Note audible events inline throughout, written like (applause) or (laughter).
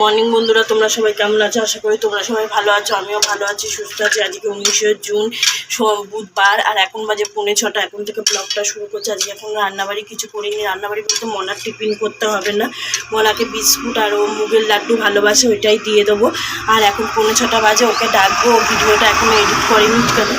Morning বন্ধুরা, তোমরা সবাই কেমন আছো? আশা করি তোমরা সবাই ভালো আছো, আমিও ভালো আছি, সুস্থ আছি। আজকে উনিশে জুন বুধবার, আর এখন বাজে পৌনে ছটা। এখন থেকে ব্লগটা শুরু করছে। আজকে এখন রান্নাবাড়ি কিছু করিনি। রান্নাবাড়ি বলতে মনার টিফিন করতে হবে না। মনাকে বিস্কুট আর ও মুগের লাড্ডু ভালোবাসে, ওইটাই দিয়ে দেবো। আর এখন পৌনে ছটা বাজে, ওকে ডাকবো। ভিডিওটা এখনও এডিট করেনি, কেন?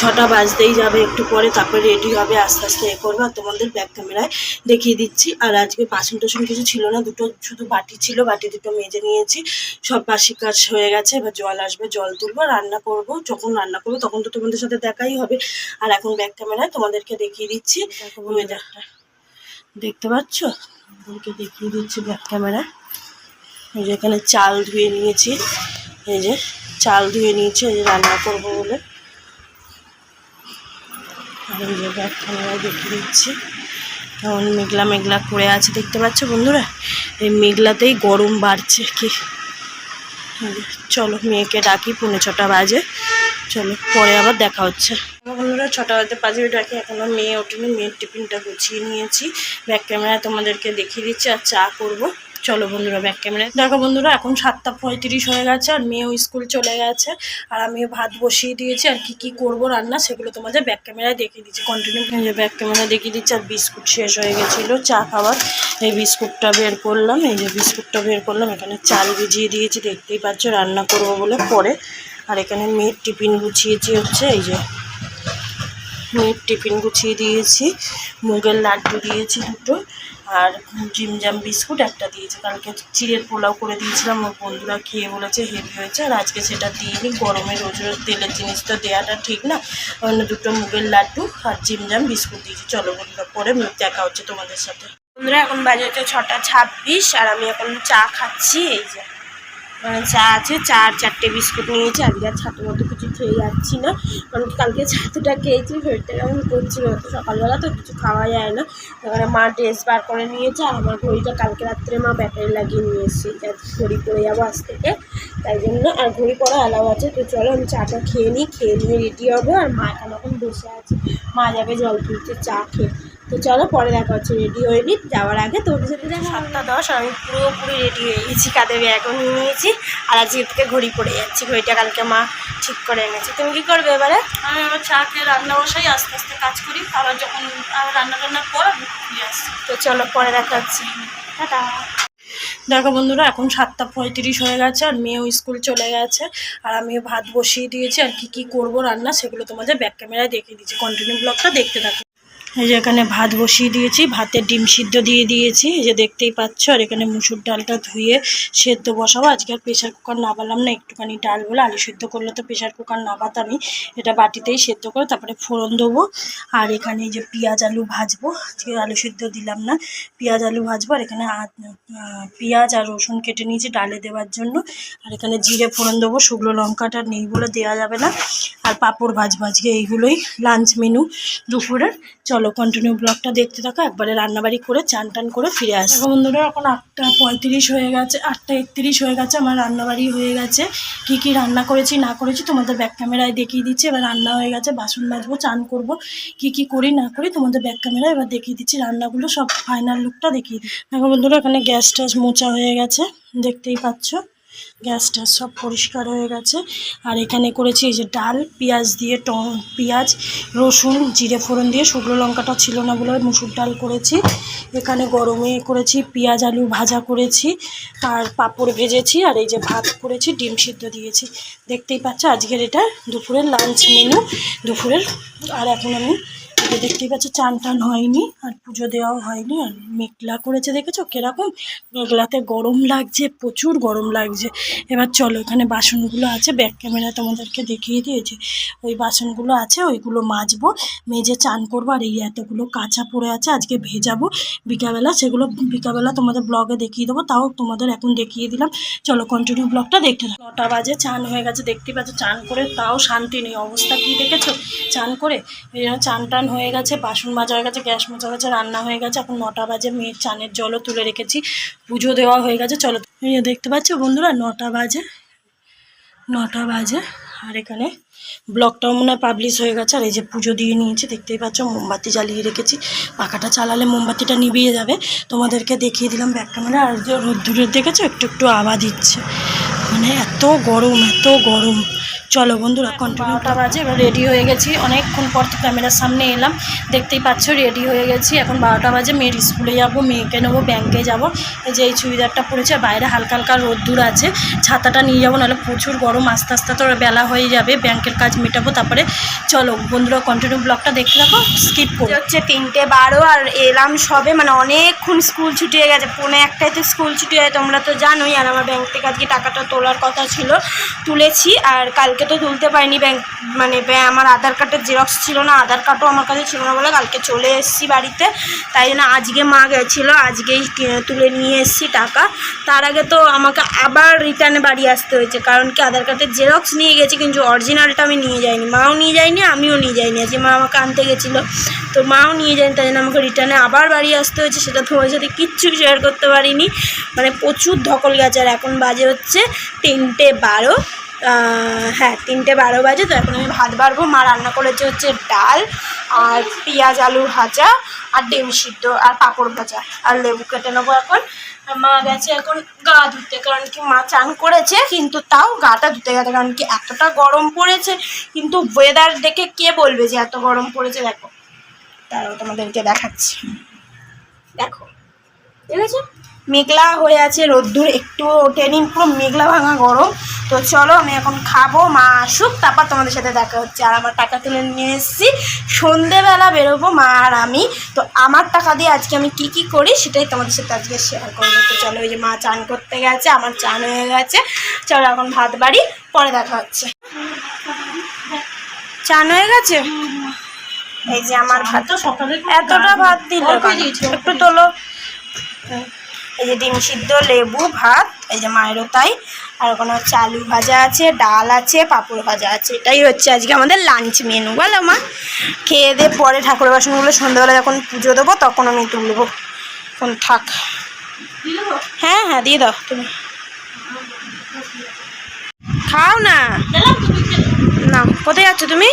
ছটা বাজতেই যাবে একটু পরে, তারপরে রেডি হবে, আস্তে আস্তে এ করবে। আর তোমাদের ব্যাক ক্যামেরায় দেখিয়ে দিচ্ছি। আর আজকে বাসন টাসন কিছু ছিল না, দুটো শুধু বাটি ছিল, বাটি দুটো মেজে নিয়েছি। সব বাসি কাজ হয়ে গেছে এবার জল আসবে জল তুলবো রান্না করব। যখন রান্না করব তখন তো তোমাদের সাথে দেখাই হবে। আর এখন ব্যাক ক্যামেরায় তোমাদেরকে দেখিয়ে দিচ্ছি। দেখতে পাচ্ছ? তোমাদেরকে দেখিয়ে দিচ্ছি ব্যাক ক্যামেরা এই যে এখানে চাল ধুয়ে নিয়েছি। এই যে চাল ধুয়ে নিয়েছি এই যে রান্না করব বলে। আর এই যে ব্যাক ক্যামেরায় দেখিয়ে দিচ্ছি। কেমন মেঘলা মেঘলা করে আছে দেখতে পাচ্ছ বন্ধুরা? এই মেঘলাতেই গরম বাড়ছে কি। চলো, মেয়েকে ডাকি, পুনে ছটা বাজে। চলো, পরে আবার দেখা হচ্ছে। বন্ধুরা, ছটা বাজে পাঁচ মিনিট ডাকি এখনও মেয়ে ওঠেনি, মেয়ের টিফিনটা গুছিয়ে নিয়েছি। ব্যাক ক্যামেরায় তোমাদেরকে দেখিয়ে দিচ্ছি আর চা করব। চলো বন্ধুরা ব্যাক ক্যামেরায় দেখো বন্ধুরা, এখন সাতটা পঁয়ত্রিশ হয়ে গেছে, আর মেয়েও স্কুল চলে গেছে, আর আমিও ভাত বসিয়ে দিয়েছি, আর কি কি করব রান্না সেগুলো তোমাদের ব্যাক ক্যামেরায় দেখিয়ে দিচ্ছি। কন্টিনিউ ব্যাক ক্যামেরা দেখিয়ে দিচ্ছি, আর বিস্কুট শেষ হয়ে গেছিল, চা খাবার। এই বিস্কুটটা বের করলাম, এই যে বিস্কুটটা বের করলাম, এখানে চাল ভিজিয়ে দিয়েছি, দেখতেই পাচ্ছ রান্না করব বলে পরে। আর এখানে মেয়ের টিফিন গুছিয়েছি হচ্ছে, এই যে মেয়ের টিফিন গুছিয়ে দিয়েছি, মুগের লাড্ডু দিয়েছি দুটো আর জিমজাম বিস্কুট একটা দিয়েছি। কালকে চিড়ের পোলাও করে দিয়েছিলাম, ওর বন্ধুরা খেয়ে বলেছে হেভি হয়েছে। আর আজকে সেটা দিইনি, গরমে রোজ রোজ তেলের জিনিস তো দেওয়াটা ঠিক না। অন্য দুটো মুগের লাড্ডু আর জিমজাম বিস্কুট দিয়েছি। চলো বন্ধুরা, পরে দেখা হচ্ছে তোমাদের সাথে। বন্ধুরা, এখন বাজে হচ্ছে ছটা ছাব্বিশ আর আমি এখন চা খাচ্ছি। এই যে মানে চা আছে, চা আর চারটে বিস্কুট নিয়েছি। আজকে আর ছাতুর মতো কিছু খেয়ে যাচ্ছি না। কারণ কালকে ছাতুটা খেয়েছি শরীরটা কেমন করছিল, তো সকালবেলা তো কিছু খাওয়া যায় না। এবারে মা ড্রেস বার করে নিয়েছে আর আমার ঘড়িটা কালকে রাত্রে মা ব্যাটারি লাগিয়ে নিয়ে এসেছি। ঘড়ি পরে যাব আজ থেকে। তাই জন্য আর ঘড়ি পরা অ্যালাউ আছে। তো চলো আমি চাটা খেয়ে নিই, খেয়ে নিয়ে রেডি হব। আর মা এখন এখন বসে আছে। মা যাবে জল তুলতে, চা খেয়ে। তো চলো পরে দেখা হচ্ছে রেডি হয়ে নি যাওয়ার আগে তোর সাথে দেখা সাতটা দশ আর আমি পুরোপুরি রেডি হয়ে গেছি কাঁধে ব্যাগও নিয়ে নিয়েছি আর আজকে থেকে ঘড়ি পড়ে যাচ্ছি ঘড়িটা কালকে মা ঠিক করে এনেছে। তুমি কি করবে এবারে? আমি আমার চা খেয়ে রান্না বসাই আস্তে আস্তে কাজ করি আবার যখন আবার রান্না টান্নার পর আমি আসছি। তো চলো পরে দেখা হচ্ছে। টাটা। দেখো বন্ধুরা এখন সাতটা পঁয়ত্রিশ হয়ে গেছে আর মেয়েও স্কুল চলে গেছে আর আমিও ভাত বসিয়ে দিয়েছি আর কি কি করব রান্না সেগুলো তোমাদের ব্যাক ক্যামেরায় দেখিয়ে দিচ্ছি। কন্টিনিউ ব্লগটা দেখতে থাকো। এই যে এখানে ভাত বসিয়ে দিয়েছি ভাতে ডিম সিদ্ধ দিয়ে দিয়েছি, এই যে দেখতেই পাচ্ছ, আর এখানে মুসুর ডালটা ধুয়ে সেদ্ধ বসাবো। আজকে আর প্রেশার কুকার নাবালাম না, একটুখানি ডাল বলে আলু সিদ্ধ করলে তো প্রেশার কুকার নাবাতামই এটা বাটিতেই সেদ্ধ করে তারপরে ফোড়ন দেবো। আর এখানে যে পেঁয়াজ আলু ভাজবো, আজকে আলু সিদ্ধ দিলাম না, পেঁয়াজ আলু ভাজবো। আর এখানে পেঁয়াজ আর রসুন কেটে নিয়েছি ডালে দেওয়ার জন্য। আর এখানে জিরে ফোড়ন দেবো, শুকনো লঙ্কাটা নেই বলে দেওয়া যাবে না। আর পাঁপড় ভাজবো আজকে, এইগুলোই লাঞ্চ মেনু দুপুরের। চলো কন্টিনিউ ব্লগটা দেখতে থাকো, একবারে রান্নাবাড়ি করে চান টান করে ফিরে আসব দেখো বন্ধুরা, এখন আটটা পঁয়ত্রিশ হয়ে গেছে, আটটা একত্রিশ হয়ে গেছে, আমার রান্নাবাড়ি হয়ে গেছে। কি কি রান্না করেছি, না করেছি তোমাদের ব্যাক ক্যামেরায় দেখিয়ে দিচ্ছি, এবার রান্না হয়ে গেছে, বাসন মাজবো, চান করব, কি কি করি, না করি তোমাদের ব্যাক ক্যামেরায় এবার দেখিয়ে দিচ্ছি, রান্নাগুলো সব ফাইনাল লুকটা দেখিয়ে দিই দেখো বন্ধুরা, এখানে গ্যাস ট্যাস মোচা হয়ে গেছে, দেখতেই পাচ্ছ। গ্যাস ট্যাস সব পরিষ্কার হয়ে গেছে। আর এখানে করেছি এই যে ডাল, পেঁয়াজ দিয়ে ট, পেঁয়াজ, রসুন, জিরে ফোড়ন দিয়ে শুকনো লঙ্কাটা ছিল না বলে মুসুর ডাল করেছি। এখানে গরমে করেছি পেঁয়াজ আলু ভাজা করেছি আর পাঁপড় ভেজেছি, আর এই যে ভাত করেছি, ডিম সিদ্ধ দিয়েছি। দেখতেই পাচ্ছ আজকের এটা দুপুরের লাঞ্চ মেনু দুপুরের, আর এখন আমি এটা দেখতেই পাচ্ছ, চান টান হয়নি, আর পুজো দেওয়াও হয়নি, আর মেঘলা করেছে দেখেছ? কীরকম? মেঘলাতে গরম লাগছে, প্রচুর গরম লাগছে। এবার চলো, এখানে বাসনগুলো আছে ব্যাক ক্যামেরা তোমাদেরকে দেখিয়ে দিয়েছি। ওই বাসনগুলো আছে, ওইগুলো মাজবো, মেজে চান করব, আর এই এতগুলো কাঁচা পড়ে আছে, আজকে ভেজাবো বিকাবেলা সেগুলো বিকাবেলা তোমাদের ব্লগে দেখিয়ে দেবো, তাও তোমাদের এখন দেখিয়ে দিলাম। চলো কন্টিনিউ ব্লগটা দেখতে থাকো। নটা বাজে, চান হয়ে গেছে দেখতেই পাচ্ছ, চান করে তাও শান্তি নেই। অবস্থা কি দেখেছ? চান করে চান টান হয়ে গেছে, বাসন মাজা হয়ে গেছে, গ্যাস মাজা হয়ে গেছে, রান্না হয়ে গেছে, এখন নটা বাজে, মেয়ের চানের জলও তুলে রেখেছি, পুজো দেওয়া হয়ে গেছে, চলো। দেখতে পাচ্ছ বন্ধুরা, নটা বাজে নটা বাজে, আর এখানে ব্লগটাও মনে হয় পাবলিশ হয়ে গেছে, আর এই যে পুজো দিয়ে নিয়েছি, দেখতেই পাচ্ছ, মোমবাতি জ্বালিয়ে রেখেছি। পাখাটা চালালে মোমবাতিটা নিভিয়ে যাবে। তোমাদেরকে দেখিয়ে দিলাম ব্যাক ক্যামেরা আর রোদ্দুরের দেখেছ, একটু একটু আওয়াজ দিচ্ছে। মানে এত গরম এত গরম। চলো বন্ধুরা কন্টিনিউটা বাজে, এবার রেডি হয়ে গেছি। অনেকক্ষণ পর তো ক্যামেরার সামনে এলাম। দেখতেই পাচ্ছ রেডি হয়ে গেছি। এখন বারোটা বাজে, মেয়ের স্কুলে যাব, মেয়েকে নেব ব্যাংকে যাব। এই যে এই চুড়িদারটা পরেছে বাইরে হালকা হালকা রোদ্দুর আছে। ছাতাটা নিয়ে যাব, নাহলে প্রচুর গরম, আস্তে আস্তে তো বেলা হয়ে যাবে। ব্যাংকের কাজ মেটাবো, তারপরে চলো বন্ধুরা কন্টিনিউ ব্লগটা দেখতে থাকো স্কিপ করো। হচ্ছে তিনটে বারো আর এলাম সবে মানে অনেকক্ষণ স্কুল ছুটি হয়ে গেছে, পৌনে একটাই তো স্কুল ছুটি হয়, তোমরা তো জানোই, আর আমার ব্যাংক থেকে আজকে টাকাটা তোলার কথা ছিল, তুলেছি, আর কালকে তো তুলতে পারিনি ব্যাংক মানে আমার আধার কার্ডের জেরক্স ছিল না, আধার কার্ডও আমার কাছে ছিল না বলে কালকে চলে এসেছি বাড়িতে, তাই জন্য আজকে মা গেছিল, আজকেই তুলে নিয়ে এসেছি টাকা। তার আগে তো আমাকে আবার রিটার্নে বাড়ি আসতে হয়েছে, কারণ কি আধার কার্ডের জেরক্স নিয়ে গেছি, কিন্তু অরিজিনালটা আমি নিয়ে যাইনি। মাও নিয়ে যায়নি, আমিও নিয়ে যাইনি। আজকে মা আমাকে আনতে গেছিল। তো মাও নিয়ে যায়নি, তাই জন্য আমাকে রিটার্নে আবার বাড়ি আসতে হয়েছে, সেটা তোমার সাথে কিচ্ছু শেয়ার করতে পারিনি। মানে প্রচুর ধকল গেছে, আর এখন বাজে হচ্ছে তিনটে বারো। হ্যাঁ তিনটে বারো বাজে, তো এখন আমি ভাত বাড়বো। মা রান্না করেছে হচ্ছে ডাল আর পেঁয়াজ আলু ভাজা আর ডিম সিদ্ধ আর পাঁপড় ভাজা আর লেবু কেটে নেব এখন। মা গেছে এখন গা ধুতে, কারণ কি মা চান করেছে, কিন্তু তাও গাটা ধুতে গেছে, কারণ কি এতটা গরম পড়েছে, কিন্তু ওয়েদার দেখে কে বলবে যে এত গরম পড়েছে, দেখো। তারাও তোমাদেরকে দেখাচ্ছি। দেখো ঠিক আছে মেঘলা হয়ে আছে রোদ্দুর একটু ওঠেনি, পুরো মেঘলা ভাঙা গরম। তো চলো আমি এখন খাব মা আসুক তারপর তোমাদের সাথে দেখা হচ্ছে। আর আমার টাকা তুলে নিয়ে এসেছি। সন্ধেবেলা বেরোবো মা আর আমি। তো আমার টাকা দিয়ে আজকে আমি কি কি করি সেটাই তোমাদের সাথে আজকে শেয়ার করব। তো চলো ওই যে মা চান করতে গেছে আমার চান হয়ে গেছে। চলো এখন ভাত বাড়ি পরে দেখা হচ্ছে। চান হয়ে গেছে? এই যে আমার ভাত। এতটা ভাত দিল একটু তোলো। এই যে ডিম সিদ্ধ লেবু ভাত এই যে মায়েরও তাই। আর ওখানে হচ্ছে আলু ভাজা আছে ডাল আছে পাঁপড় ভাজা আছে। এটাই হচ্ছে আজকে আমাদের লাঞ্চ মেনু বলো মা। খেয়ে দিয়ে পরে ঠাকুরের বাসনগুলো সন্ধ্যাবেলা যখন পুজো দেবো তখন আমি তুলবো। এখন থাক। হ্যাঁ হ্যাঁ দিয়ে দাও তুমি। খাও না। না কোথায় যাচ্ছ তুমি?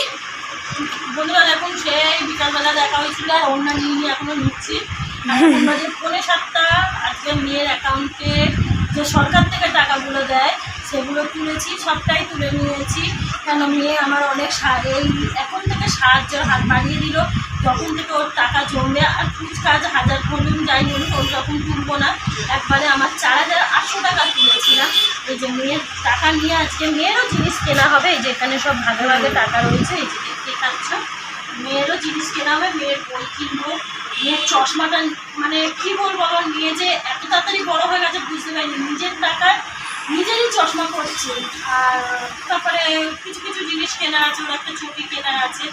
বন্ধুরা এখন সেই বিকালবেলা দেখা হয়েছিল আর অন্য নিয়ে নিয়ে এখনও নিচ্ছি আর পৌনে সাতটা আজকে মেয়ের অ্যাকাউন্টে যে সরকার থেকে টাকাগুলো দেয়, সেগুলো তুলেছি, সবটাই তুলে নিয়েছি। কেন মেয়ে আমার অনেক এই এখন থেকে সাহায্যের হাত বাড়িয়ে দিল। তখন থেকে ওর টাকা জমবে, আর কাজ হাজার বলুন যাই বলুন ওর তখন তুলবো না, একবারে আমার চার হাজার আটশো টাকা তুলেছিলাম। এই যে মেয়ের টাকা নিয়ে আজকে মেয়েরও জিনিস কেনা হবে, এই যে এখানে সব ভাগে ভাগে টাকা রয়েছে, এই যে দেখতে পাচ্ছ। মেয়েরও জিনিস কেনা হবে, মেয়ের বই কিনবো মেয়ের চশমাটা মানে কি বলব আমার মেয়ে যে এত তাড়াতাড়ি বড় হয়ে গেছে বুঝতে পারিনি। নিজের টাকায় নিজেরই চশমা করছে আর তারপরে কিছু কিছু জিনিস কেনা আছে ওর একটা ছবি কেনা আছে।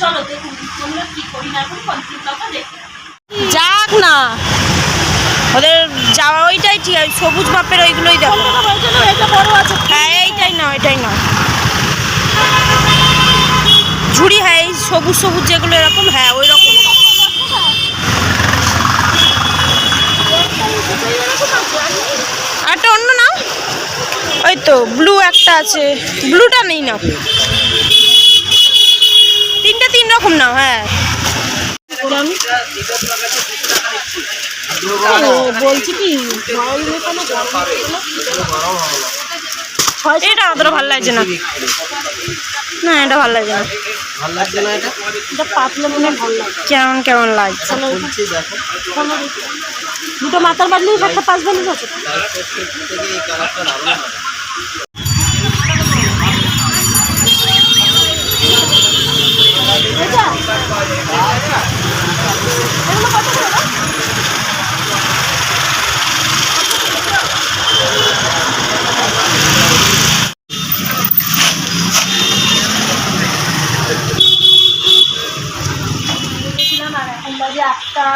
চলো দেখুন তোমরা কি করি না এখন কন্টিনিউ কথা দেখে যাক না। ওদের যাওয়া ওইটাই ঠিক আছে সবুজ মাপের ওইগুলোই দেখো। আছে। হ্যাঁ এইটাই না এটাই না ঝুড়ি হ্যাঁ এই সবুজ সবুজ যেগুলো এরকম হ্যাঁ ওই রকম একটা অন্য নাও। ওই তো ব্লু একটা আছে। ব্লুটা নেই নাও। তিনটা তিন রকম নাও হ্যাঁ। বলছি কি এটা অতটা ভালো লাগছে না। না এটা ভালো লাগছে না। ভালো লাগছে না এটা এটা পাতলে মনে ভালো লাগে কেমন কেমন লাগছে? দুটো মাথার বাদলি একটা পাঁচ বালিশ আছে থেকে এই কালারটা দারুণ হবে গেছিলাম আর এখন বাজে আটটা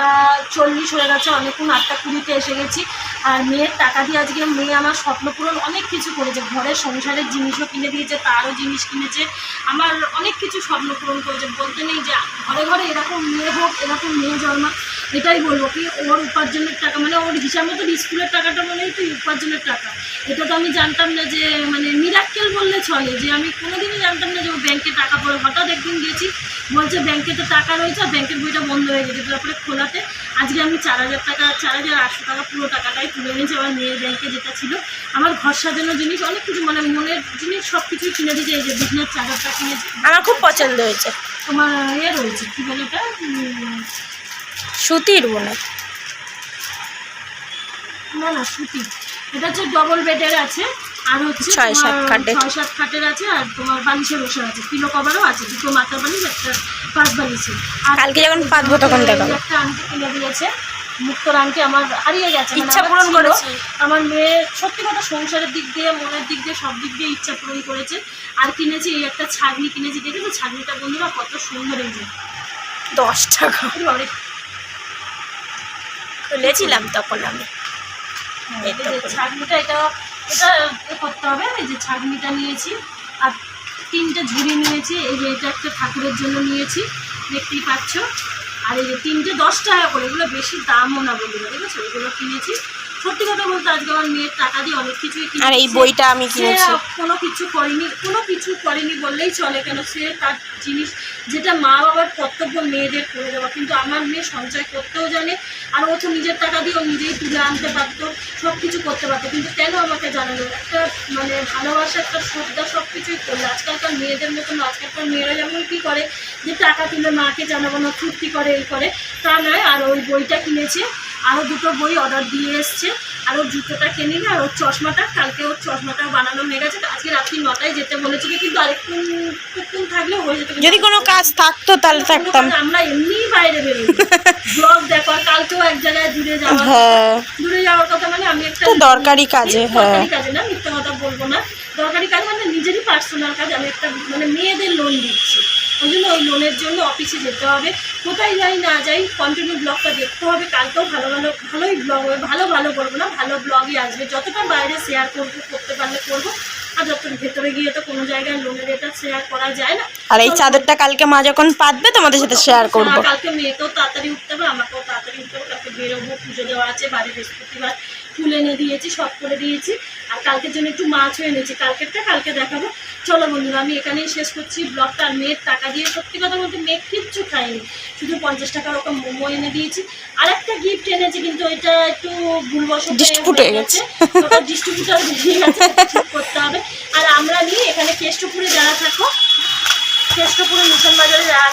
গেছে অনেকক্ষণ আটটা কুড়িতে এসে গেছি। আর মেয়ের টাকা দিয়ে আজকে মেয়ে আমার স্বপ্ন পূরণ অনেক কিছু করেছে। ঘরের সংসারের জিনিসও কিনে দিয়েছে, তারও জিনিস কিনেছে। আমার অনেক কিছু স্বপ্ন পূরণ করেছে। বলতে নেই যে ঘরে ঘরে এরকম মেয়ে হোক, এরকম মেয়ে জন্মা এটাই বলব কি ওর উপার্জনের টাকা মানে ওর হিসাব মতো স্কুলের টাকাটা মানেই তো উপার্জনের টাকা। এটা তো আমি জানতাম না যে মানে মিরাক্কেল বললে চলে যে আমি কোনোদিনই জানতাম না যে ও ব্যাংকে টাকা পড়ে। হঠাৎ একদিন গেছি বলছে ব্যাংকে তো টাকা রয়েছে আর ব্যাংকের বইটা বন্ধ হয়ে গেছে। তারপরে খোলাতে আজকে আমি চার হাজার টাকা চার হাজার আটশো টাকা পুরো টাকাটাই তুলে এনেছি আমার মেয়ের ব্যাংকে যেটা ছিল। আমার ঘর সাজানোর জিনিস অনেক কিছু মানে মনের জিনিস সব কিছুই কিনে দিয়েছে এই যে বিজনেস চাদরটা কিনেছি আমার খুব পছন্দ হয়েছে। তোমার ইয়ে রয়েছে কী বলে এটা সুতির মনে না না সুতি এটা হচ্ছে ডবল বেডের আছে আর হচ্ছে ছয় সাত খাটের। ছয় সাত খাটের আছে আর তোমার বালিশের ওষুধ আছে। পিলো কভারও আছে দুটো মাথার বালিশ একটা পাঁচ বালিশে। আর কালকে যখন পাতবো তখন এই একটা আংটি কিনে দিয়েছে মুক্তর আংটি আমার হারিয়ে গেছে মানে ইচ্ছা পূরণ করেছে। আমার মেয়ে সত্যি কথা সংসারের দিক দিয়ে মনের দিক দিয়ে সব দিক দিয়ে ইচ্ছা পূরণ করেছে। আর কিনেছি এই একটা ছাগনি কিনেছি দেখেছ ছাগনিটা বন্ধুরা কত সুন্দর এই যে। দশ টাকা। অনেক খুলেছিলাম তখন আমি। এই যে ছাগনিটা এটা এটা করতে হবে এই যে ছাগনিটা নিয়েছি আর তিনটে ঝুড়ি নিয়েছি এই যে এটা একটা ঠাকুরের জন্য নিয়েছি দেখতেই পাচ্ছ। আর এই যে তিনটে দশ টাকা করে এগুলো বেশি দামও না বন্ধুরা ঠিক আছে এগুলো কিনেছি সত্যি কথা বলতে আজকে আমার মেয়ের টাকা দিয়ে অনেক কিছুই আর এই বইটা আমি কিনেছি। কোনো কিছু করেনি কোনো কিছু করেনি বললেই চলে কেন? সে তার জিনিস যেটা মা বাবার কর্তব্য মেয়েদের করে দেওয়া। কিন্তু আমার মেয়ে সঞ্চয় করতেও জানে আর ও তো নিজের টাকা দিয়ে ও নিজেই তুলে আনতে পারতো সব কিছু করতে পারতো। কিন্তু কেন আমাকে জানালো? একটা মানে ভালোবাসা একটা শ্রদ্ধা সব কিছুই করল। আজকালকার মেয়েদের মতো না। আজকালকার মেয়েরা যেমন কী করে যে টাকা তুলে মাকে জানাব না ফুর্তি করে এই করে তা নয়। আর ওই বইটা কিনেছে। আরও দুটো বই অর্ডার দিয়ে এসছে। আর ওর জুতোটা কিনে নিয়ে আর ওর চশমাটা? কালকে ওর চশমাটা বানানো হয়ে গেছে আজকে রাত্রি নটায় যেতে বলেছিল কিন্তু আরেকটু টুকুন থাকলে হয়ে যেত যদি কোনো কাজ থাকতো তাহলে থাকতাম। আমরা এমনিই বাইরে বেরোই। (laughs) ব্লগ দেখো আর কালকেও এক জায়গায় দূরে যাওয়া হ্যাঁ। দূরে যাওয়ার কথা মানে আমি একটা দরকারি কাজে, হ্যাঁ। দরকারি কাজে না মিথ্যা কথা বলব না। দরকারি কাজ মানে নিজেরই পার্সোনাল কাজ আমি একটা মানে মেয়েদের লোন দিচ্ছি। ওই জন্য ওই লোনের জন্য অফিসে যেতে হবে। কোথায় যাই না যাই কন্টিনিউ ব্লগটা দেখতে হবে। কালকেও ভালো ভালো, ভালোই ব্লগ হবে। ভালো ভালো করব না, ভালো ব্লগই আসবে। যতটা বাইরে শেয়ার করব, করতে পারলে করব। আর যত ভেতরে গিয়ে তো কোনো জায়গায় লোনের এটা শেয়ার করা যায় না। আর এই চাদরটা কালকে মা যখন পাতবে তোমাদের সাথে শেয়ার করব। কালকে মেয়েকেও তাড়াতাড়ি উঠতে হবে আমাকেও তাড়াতাড়ি উঠতে হবে কালকে বেরোবো পুজো দেওয়া আছে বাড়ি বৃহস্পতিবার ফুল এনে দিয়েছি সব করে দিয়েছি। আর কালকের জন্য একটু মাছও এনেছি কালকেরটা কালকে দেখাবো। চলো বন্ধুরা আমি এখানেই শেষ করছি ব্লগটা। আর মেয়ের টাকা দিয়ে সত্যি কথা বলতে মেয়ে কিচ্ছু খায়নি শুধু পঞ্চাশ টাকার ওরকম মোমো এনে দিয়েছি। আর একটা গিফট এনেছি কিন্তু এটা একটু ভুলবশত। ডিস্ট্রিবিউটার বেরিয়ে গেছে। করতে হবে আর আমরা নিয়ে এখানে কেষ্টপুরে যারা থাকো কেষ্টপুরে মিশন বাজারে যারা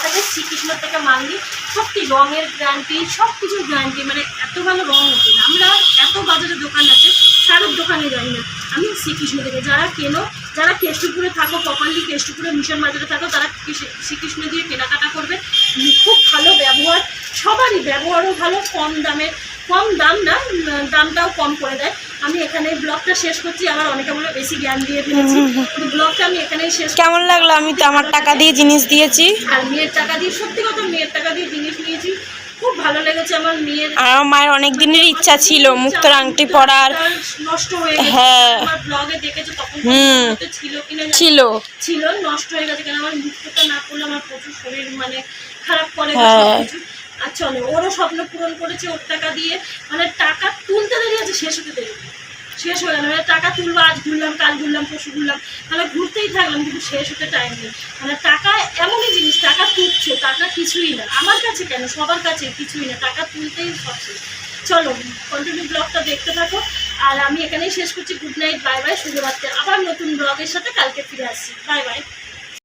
শ্রীকৃষ্ণ থেকে মাঙ্গি সত্যি, রঙের গ্যারান্টি সব কিছুর গ্যারান্টি মানে এত ভালো রঙ হতো না। আমরা এত বাজারে দোকান আছে কারোর দোকানে যাই না। আমি শ্রীকৃষ্ণ থেকে যারা কেনো, যারা কেষ্টপুরে থাকো প্রপারলি কেষ্টপুরে মিশন বাজারে থাকো, তারা কৃষি- শ্রীকৃষ্ণ দিয়ে কেনাকাটা করবে। খুব ভালো ব্যবহার, সবারই ব্যবহারও ভালো, কম দামে কম দাম না দামটাও কম করে দেয়। আমি এখানে ব্লগটা শেষ করছি আমার অনেকে বলে বেশি জ্ঞান দিয়ে ফেলেছি। কিন্তু ব্লগটা আমি এখানেই শেষ কেমন লাগল? আমি তো আমার টাকা দিয়ে জিনিস দিয়েছি। আর মেয়ের টাকা দিয়ে সত্যি কথা মেয়ের টাকা দিয়ে জিনিস নিয়েছি। খুব ভালো লেগেছে আমার মেয়ের। আমার মায়ের অনেক দিনের ইচ্ছা ছিল মুক্তর আংটি পরার। নষ্ট হয়ে গেছে। হ্যাঁ। আমার ব্লগে দেখেছ তখন হুম। ছিল কিনা ছিল। ছিল নষ্ট হয়ে গেছে কারণ আমার মুক্তটা না করলে আমার প্রচুর শরীর মানে খারাপ করে। আর চলো ওরও স্বপ্ন পূরণ করেছে ওর টাকা দিয়ে। মানে টাকা তুলতে দেরি আছে, শেষ হতে দেরি। শেষ হয়ে গেল। মানে টাকা তুলবো, আজ ঘুরলাম, কাল ঘুরলাম, পরশু ঘুরলাম। মানে ঘুরতেই থাকলাম, কিন্তু শেষ হতে টাইম নেই। মানে টাকা এমনই জিনিস, টাকা তুলছো টাকা কিছুই না। আমার কাছে কেন? সবার কাছে কিছুই না। টাকা তুলতেই সব শেষ। চলো কন্টিনিউ ব্লগটা দেখতে থাকো। আর আমি এখানেই শেষ করছি। গুড নাইট বাই বাই শুভরাত্রি। আবার নতুন ব্লগের সাথে কালকে ফিরে আসছি। Bye bye